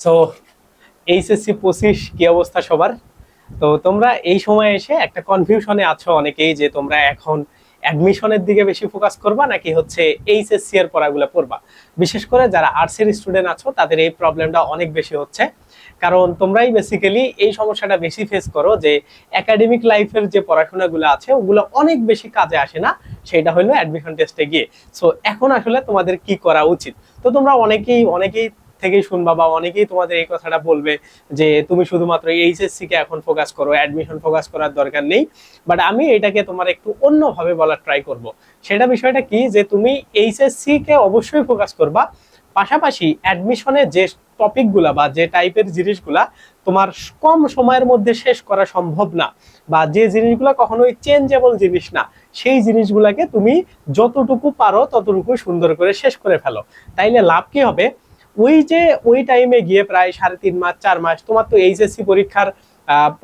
So HSC পঁচিশ কি অবস্থা সবার? তো তোমরা এই সময় এসে একটা কনফিউশনে আছো অনেকেই যে তোমরা এখন অ্যাডমিশনের দিকে বেশি ফোকাস করবা নাকি হচ্ছে এইচএসসি এর পড়াগুলো পড়বা? বিশেষ করে যারা আর্টসের স্টুডেন্ট আছো, তাদের এই প্রবলেমটা অনেক বেশি হচ্ছে। কারণ তোমরাই বেসিক্যালি এই সমস্যাটা বেশি ফেস করো যে একাডেমিক লাইফের যে পড়াশোনাগুলো আছে, ওগুলো অনেক বেশি কাজে আসে না সেটা হলো অ্যাডমিশন টেস্টে গিয়ে। সো এখন আসলে তোমাদের কি করা উচিত? তো তোমরা অনেকেই অনেকেই থেকেই শুনবা বা অনেকেই তোমাদের এই কথাটা বলবে যে তুমি শুধুমাত্র এইচএসসি কে এখন ফোকাস করো অ্যাডমিশন ফোকাস করার দরকার নেই। বাট আমি এটাকে তোমার একটু অন্যভাবে বলার ট্রাই করব। সেটা বিষয়টা কি যে তুমি এইচএসসি কে অবশ্যই ফোকাস করবা, পাশাপাশি অ্যাডমিশনে যে টপিকগুলা বা যে টাইপের জিনিসগুলা তোমার কম সময়ের মধ্যে শেষ করা সম্ভব না বা যে জিনিসগুলো কখনোই চেঞ্জেবল জিনিস না, সেই জিনিসগুলাকে তুমি যতটুকু পারো ততটুকু সুন্দর করে শেষ করে ফেলো। তাইলে লাভ কি হবে? ওই যে ওই টাইমে গিয়ে প্রায় সাড়ে তিন মাস, চার মাস, তোমার তো এইচএসসি পরীক্ষার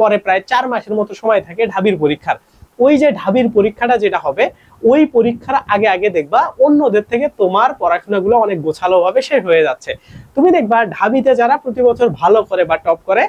পরে প্রায় চার মাসের মতো সময় থাকে ঢাবির পরীক্ষার। ওই যে ঢাবির পরীক্ষাটা যেটা হবে, ওই পরীক্ষার আগে আগে দেখবা অন্যদের থেকে তোমার পড়াশোনাগুলো অনেক গোছালো ভাবে শেষ হয়ে যাচ্ছে। তুমি দেখবা ঢাবিতে যারা প্রতি বছর ভালো করে বা টপ করে,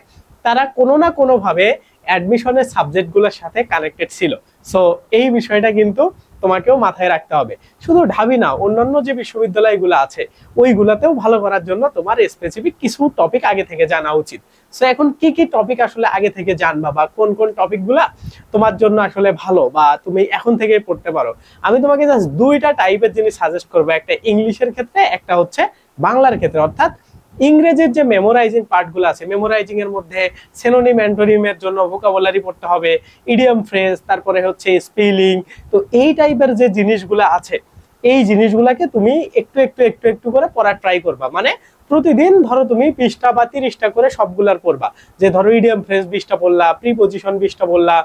তারা কোনো না কোনোভাবে অ্যাডমিশনের সাবজেক্টগুলোর সাথে কানেক্টেড ছিল। সো এই বিষয়টা কিন্তু তোমাকেও মাথায় রাখতে হবে। শুধু ঢাবি না, অন্যান্য যে বিশ্ববিদ্যালয়গুলো আছে, ওইগুলাতেও ভালো করার জন্য তোমার স্পেসিফিক কিছু টপিক আগে থেকে জানা উচিত। সো এখন কি কি টপিক আসলে আগে থেকে জানবা বা কোন কোন টপিকগুলা তোমার জন্য আসলে ভালো বা তুমি এখন থেকে পড়তে পারো? আমি তোমাকে জাস্ট দুইটা টাইপের জিনিস সাজেস্ট করব, একটা ইংলিশের ক্ষেত্রে, একটা হচ্ছে বাংলার ক্ষেত্রে। অর্থাৎ ইংরেজির যে মেমোরাইজিং পার্টগুলো আছে মেমোরাইজিং এর মধ্যে সেনোনিম অ্যান্টোনিমের জন্য ভোকাবুলারি পড়তে হবে ইডিয়াম ফ্রেজ তারপরে হচ্ছে স্পেলিং তো এই টাইপের যে জিনিসগুলো আছে, এই জিনিসগুলাকে তুমি একটু একটু একটু একটু করে পড়ার ট্রাই করবা। মানে প্রতিদিন ধরো তুমি বিশটা বা তিরিশটা করে সবগুলার পড়বা। যে ধরো ইডিয়াম ফ্রেজ বিশটা পড়লা প্রিপোজিশন বিশটা পড়লা,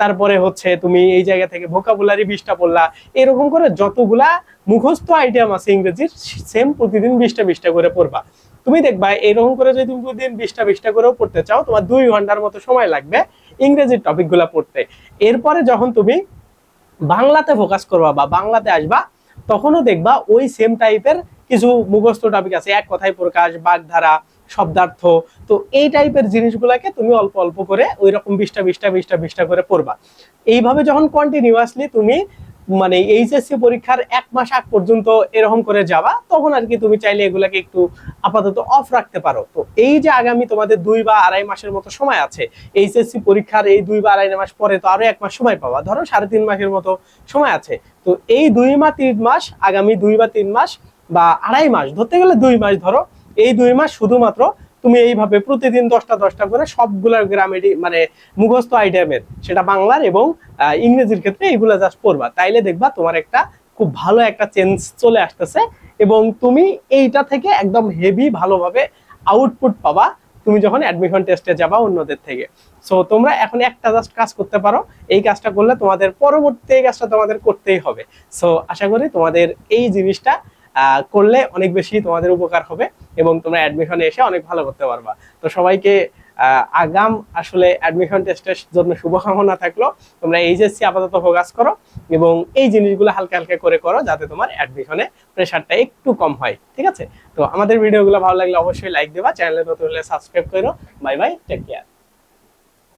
তারপরে হচ্ছে তুমি এই জায়গা থেকে ভোকাবুলারি বিশটা পড়লা, এরকম করে যতগুলা মুখস্থ আইটেম আছে ইংরেজির সেম প্রতিদিন বিশটা বিশটা করে পড়বা। তুমি দেখবা, এরকম করে যদি তুমি প্রতিদিন বিশটা বিশটা করেও পড়তে চাও, তোমার দুই ঘণ্টার মতো সময় লাগবে ইংরেজির টপিকগুলো পড়তে। এরপরে যখন তুমি বাংলাতে ফোকাস করবা বা বাংলাতে আসবা, তখনও দেখবা ওই সেম টাইপের কিছু মুখস্থ টপিক আছে। এক কথায় প্রকাশ, বাগধারা, শব্দার্থ। তো এই টাইপের জিনিসগুলোকে তুমি অল্প অল্প করে ওই রকম বিশটা বিশটা বিশটা বিশটা করে পড়বা। এইভাবে যখন কন্টিনিউয়াসলি তুমি মানে এইচএসসি পরীক্ষার এক মাস আগ পর্যন্ত এরকম করে যাবা, তখন আর কি তুমি চাইলে এগুলাকে একটু আপাতত অফ রাখতে পারো। তো এই যে আগামী তোমাদের দুই বা আড়াই মাসের মতো সময় আছে এইচএসসি পরীক্ষার এই দুই বা আড়াই মাস পরে তো আরও এক মাস সময় পাবা, ধরো সাড়ে তিন মাসের মতো সময় আছে। তো এই দুই বা তিন মাস, আগামী দুই বা তিন মাস বা আড়াই মাস, ধরতে গেলে দুই মাস ধরো, এই দুই মাস শুধুমাত্র তুমি এইভাবে প্রতিদিন দশটা দশটা করে সবগুলা গ্রামেডি মানে মুখস্থ আইটেমের সেটা বাংলার এবং ইংরেজির ক্ষেত্রে এইগুলা জাস্ট পড়বা। তাইলে দেখবা তোমার একটা খুব ভালো একটা চেঞ্জ চলে আসতেছে এবং তুমি এইটা থেকে একদম হেভি ভালোভাবে আউটপুট পাবা তুমি যখন অ্যাডমিশন টেস্টে যাবা অন্যদের থেকে। সো তোমরা এখন একটা জাস্ট কাজ করতে পারো, এই কাজটা করলে তোমাদের পরবর্তী এই কাজটা তোমাদের করতেই হবে। সো আশা করি তোমাদের এই জিনিসটা করলে অনেক বেশি তোমাদের উপকার হবে এবং তোমরা অ্যাডমিশনে এসে অনেক ভালো করতে পারবা। তো সবাইকে আগাম আসলে অ্যাডমিশন টেস্টের জন্য শুভকামনা থাকল। তোমরা এইচএসসি আপাতত ফোকাস করো এবং এই জিনিসগুলো হালকা হালকা করে করো যাতে তোমার অ্যাডমিশনে প্রেশারটা একটু কম হয়, ঠিক আছে? তো আমাদের ভিডিওগুলো ভালো লাগলে অবশ্যই লাইক দেবা চ্যানেলে নতুন হলে সাবস্ক্রাইব করো। Bye bye take care